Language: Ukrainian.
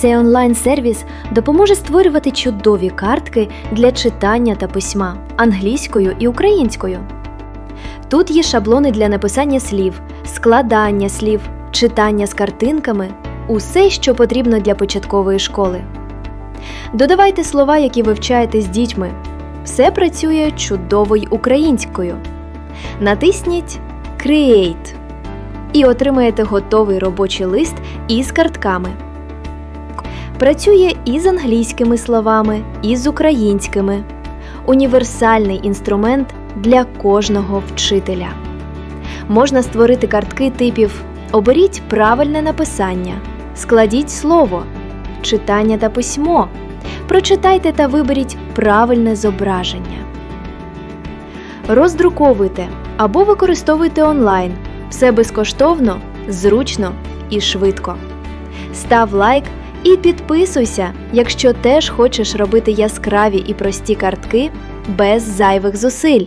Цей онлайн-сервіс допоможе створювати чудові картки для читання та письма англійською і українською. Тут є шаблони для написання слів, складання слів, читання з картинками усе, що потрібно для початкової школи. Додавайте слова, які вивчаєте з дітьми. Все працює чудово й українською. Натисніть Create і отримаєте готовий робочий лист із картками. Працює і з англійськими словами, і з українськими. Універсальний інструмент для кожного вчителя. Можна створити картки типів Оберіть правильне написання, складіть слово, читання та письмо. Прочитайте та виберіть правильне зображення. Роздруковуйте або використовуйте онлайн. Все безкоштовно, зручно і швидко. Став лайк і підписуйся, якщо теж хочеш робити яскраві і прості картки без зайвих зусиль.